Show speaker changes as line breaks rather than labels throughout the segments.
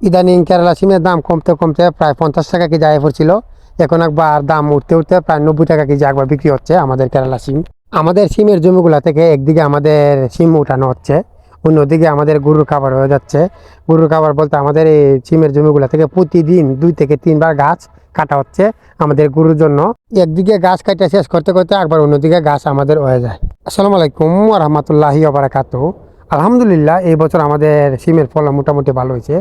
ইদানিং কেরালা সিমের দাম কমতে কমতে প্রায় পঞ্চাশ টাকা কেজি আয় পড়ছিল। এখন একবার দাম উঠতে উঠতে প্রায় নব্বই টাকা কেজি একবার বিক্রি হচ্ছে আমাদের কেরালা সিম। আমাদের সিমের জমিগুলা থেকে একদিকে আমাদের সিম উঠানো হচ্ছে, অন্যদিকে আমাদের গরুর খাবার হয়ে যাচ্ছে। গরুর খাবার বলতে আমাদের এই সিমের জমিগুলা থেকে প্রতিদিন দুই থেকে তিনবার গাছ কাটা হচ্ছে আমাদের গরুর জন্য। একদিকে গাছ কাটা শেষ করতে করতে একবার অন্যদিকে গাছ আমাদের হয়ে যায়। আসসালামু আলাইকুম রহমতুল্লাহি আবরাকাত আলহামদুলিল্লাহ, এই বছর আমাদের সিমের ফলন মোটামুটি ভালো হয়েছে।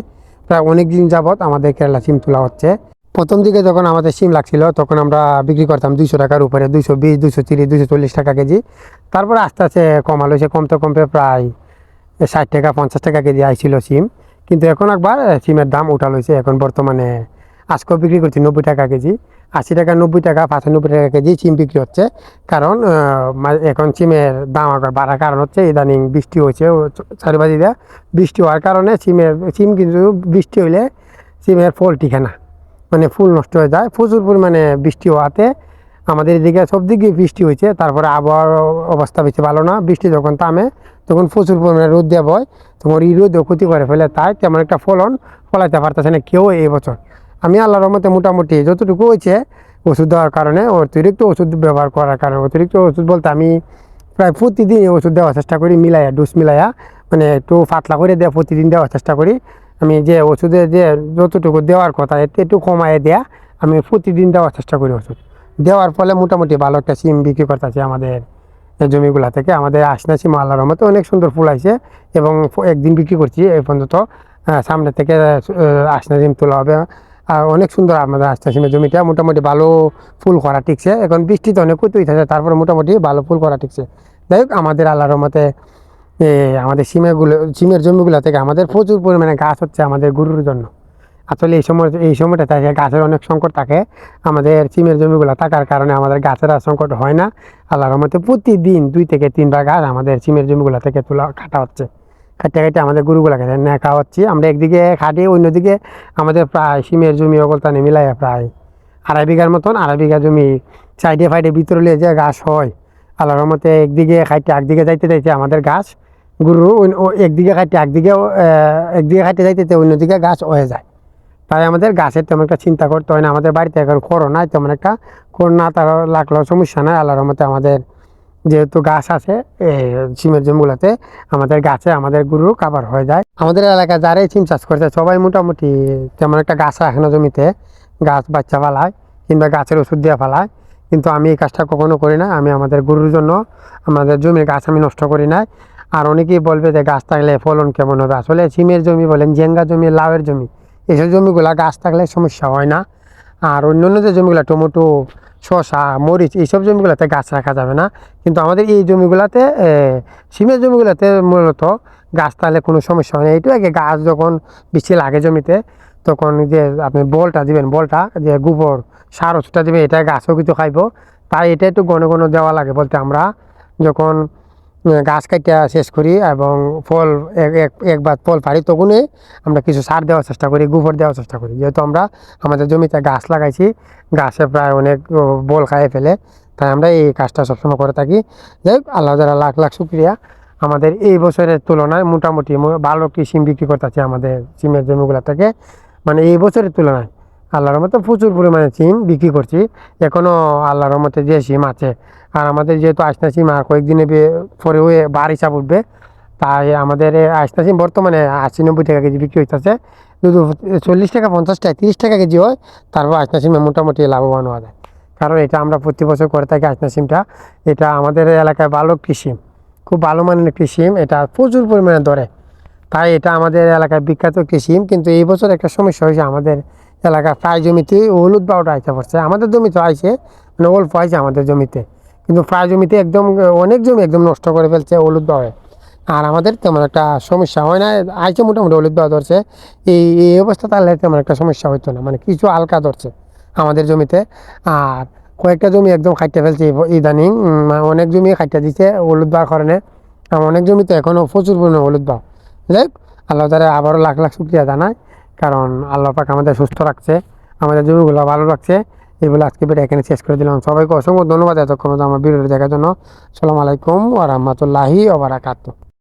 প্রায় অনেক দিন যাবৎ আমাদের কেরালা সিম তোলা হচ্ছে। প্রথম দিকে যখন আমাদের সিম লাগছিল, তখন আমরা বিক্রি করতাম দুইশো টাকার উপরে, দুইশো বিশ দুশো তিরিশ দুশো চল্লিশ টাকা কেজি। তারপরে আস্তে আস্তে কমালো, সে কমতে কমতে প্রায় ষাট টাকা, পঞ্চাশ টাকা কেজি আইছিল সিম। কিন্তু এখন একবার সিমের দাম উঠালো এখন বর্তমানে আজকেও বিক্রি করছি নব্বই টাকা কেজি। আশি টাকা, নব্বই টাকা, পঁচানব্বই টাকা কেজি সিম বিক্রি হচ্ছে। কারণ এখন সিমের দাম একবার বাড়ার কারণ হচ্ছে ইদানিং বৃষ্টি হয়েছে, ও চ- চারিবাজি বৃষ্টি হওয়ার কারণে সিমের, সিম কিন্তু বৃষ্টি হইলে সিমের ফল টিকে না। মানে ফুল নষ্ট হয়ে যায়। প্রচুর পরিমাণে বৃষ্টি হওয়াতে আমাদের এদিকে সব দিকে বৃষ্টি হয়েছে। তারপরে আবহাওয়ার অবস্থা বেশি ভালো না। বৃষ্টি যখন তামে তখন প্রচুর পরিমাণে রোদ দেওয়া হয় তখন এই রোদেও ক্ষতি করে ফেলে। তাই তেমন একটা ফলন ফলাইতে পারতেছে না কেউ এই বছর। আমি আল্লাহর রহমতে মোটামুটি যতটুকু হয়েছে ওষুধ দেওয়ার কারণে অতিরিক্ত ওষুধ ব্যবহার করার কারণে, অতিরিক্ত ওষুধ বলতে আমি প্রায় প্রতিদিন ওষুধ দেওয়ার চেষ্টা করি, মিলাইয়া ডোজ মিলাইয়া মানে একটু পাতলা করে দেওয়া প্রতিদিন দেওয়ার চেষ্টা করি। আমি যে ওষুধে যে যতটুকু দেওয়ার কথা একটু কমায় দেয়া আমি প্রতিদিন দেওয়ার চেষ্টা করি ওষুধ। দেওয়ার ফলে মোটামুটি ভালো একটা সিম বিক্রি করতেছে আমাদের জমিগুলা থেকে। আমাদের আসনা সিম রহমতে অনেক সুন্দর ফুল আইছে এবং একদিন বিক্রি করছি এই পর্যন্ত সামনে থেকে আসনা সিম তোলা হবে। অনেক সুন্দর আমাদের সিমের জমিটা, মোটামুটি ভালো ফুল করা টিকছে। এখন বৃষ্টিতে অনেক কুতুই থাকে তারপরে মোটামুটি ভালো ফুল করা টিকছে। যাই হোক, আমাদের আল্লাহর মতে আমাদের সিমেগুলো সিমের জমিগুলো থেকে আমাদের প্রচুর পরিমাণে গাছ হচ্ছে আমাদের গরুর জন্য। আসলে এই সময়, এই সময়টা থাকে, গাছের অনেক সংকট থাকে। আমাদের সিমের জমিগুলো থাকার কারণে আমাদের গাছের আর সংকট হয় না। আল্লাহর মতে প্রতিদিন দুই থেকে তিনবার গাছ আমাদের সিমের জমিগুলো থেকে তোলা, কাটা হচ্ছে। কাটতে কাটতে আমাদের গরুগুলোকে নেকা হচ্ছে। আমরা একদিকে খাটি, অন্যদিকে আমাদের প্রায় সিমের জমি অবলতানে মিলাইয়া প্রায় আড়াই বিঘার মতন, আড়াই বিঘা জমি সাইডে ফাইডে ভিতরে যে গাছ হয়, আল্লাহর রহমতে একদিকে খাইতে একদিকে যাইতে যাইতে আমাদের গাছ গরু একদিকে খাইতে একদিকে একদিকে খাইতে যাইতে অন্যদিকে গাছ হয়ে যায়। তাই আমাদের গাছের তেমন একটা চিন্তা করতে হয় না। আমাদের বাড়িতে এখন নাই, তেমন একটা খড় না, তার লাগলেও সমস্যা নাই। আল্লাহর মতে আমাদের যেহেতু গাছ আছে সিমের জমিগুলোতে আমাদের গাছে আমাদের গরু কাবার হয়ে যায়। আমাদের এলাকায় যারাই সিম চাষ করছে, সবাই মোটামুটি তেমন একটা গাছ রাখে না জমিতে, গাছ বাচ্চা ফালায় কিংবা গাছের ওষুধ দিয়ে ফালায়। কিন্তু আমি এই কাজটা কখনো করি না। আমি আমাদের গরুর জন্য আমাদের জমির গাছ আমি নষ্ট করি না আর অনেকেই বলবে যে গাছ থাকলে ফলন কেমন হবে? আসলে সিমের জমি বলেন জেঙ্গা জমি, লাউয়ের জমি এইসব জমিগুলা গাছ থাকলে সমস্যা হয় না। আর অন্য অন্য যে জমিগুলো, টমেটো, শসা, মরিচ, এইসব জমিগুলোতে গাছ রাখা যাবে না। কিন্তু আমাদের এই জমিগুলোতে সিমের জমিগুলোতে মূলত গাছ তাহলে কোনো সমস্যা হয় না। এইটু আগে গাছ যখন বেশি লাগে জমিতে, তখন যে আপনি বলটা দিবেন, বলটা, যে গোবর সার ওষুধটা দিবেন, এটা গাছও কিছু খাইব। তাই এটা একটু ঘন ঘন দেওয়া লাগে বলতে আমরা। যখন গাছ কাটা শেষ করি এবং ফল এক এক- একবার ফল পারি তখনই আমরা কিছু সার দেওয়ার চেষ্টা করি, গোবর দেওয়ার চেষ্টা করি। যেহেতু আমরা আমাদের জমিতে গাছ লাগাইছি, গাছে প্রায় অনেক বল খাইয়ে ফেলে, তাই আমরা এই কাজটা সবসময় করে থাকি। যাই আল্লাহ তাআলা লাখ লাখ শুক্রিয়া। আমাদের এই বছরের তুলনায় মোটামুটি ভালো কি সিম বিক্রি করতেছে আমাদের সিমের জমিগুলো থেকে। মানে এই বছরের তুলনায় আল্লাহর মতো প্রচুর পরিমাণে সিম বিক্রি করছি। এখনও আল্লাহর মতে যে সিম আছে, আর আমাদের যেহেতু আসনা সিম, আর কয়েকদিনে পরে হয়ে বার হিসাব উঠবে, তাই আমাদের আসনা সিম বর্তমানে আশি নব্বই টাকা কেজি বিক্রি হইতেছে। যদি চল্লিশ টাকা, পঞ্চাশ টাকা, তিরিশ টাকা কেজি হয়, তারপর আসনা সিমে মোটামুটি লাভবান হওয়া যায়। কারণ এটা আমরা প্রতি বছর করে থাকি আসনা সিমটা। এটা আমাদের এলাকায় ভালো সিম, খুব ভালো মানের সিম, এটা প্রচুর পরিমাণে ধরে। তাই এটা আমাদের এলাকায় বিখ্যাত সিম, কিন্তু এই বছর একটা সমস্যা হয়েছে আমাদের এলাকার প্রায় জমিতে হলুদ বাউটা আইতে পড়ছে। আমাদের জমিতে আইছে মানে অল্প আইছে আমাদের জমিতে। কিন্তু প্রায় জমিতে একদম অনেক জমি একদম নষ্ট করে ফেলছে হলুদ বাউয়ে। আর আমাদের তেমন একটা সমস্যা হয় না আইছে মোটামুটি হলুদ বাউ ধরছে। এই এই অবস্থা তাহলে তেমন একটা সমস্যা হইতো না মানে কিছু হালকা ধরছে আমাদের জমিতে। আর কয়েকটা জমি একদম খাইতে ফেলছে ইদানিং অনেক জমি খাইতে দিছে হলুদ বাউর কারণে। অনেক জমিতে এখনও প্রচুর পরিমাণে হলুদ বাউ। যাই হোক, আল্লাহ তারা আবারও লাখ লাখ শুক্রিয়া জানায়। কারণ আল্লাহ পাক আমাদের সুস্থ রাখছে, আমাদের জমিগুলো ভালো রাখছে। এগুলো আজকে বেটা এখানে শেষ করে দিলাম। সবাইকে অসংখ্য ধন্যবাদ এতক্ষণ আমার ভিডিওটি দেখার জন্য। সালাম আলাইকুম ওয়া রাহমাতুল্লাহি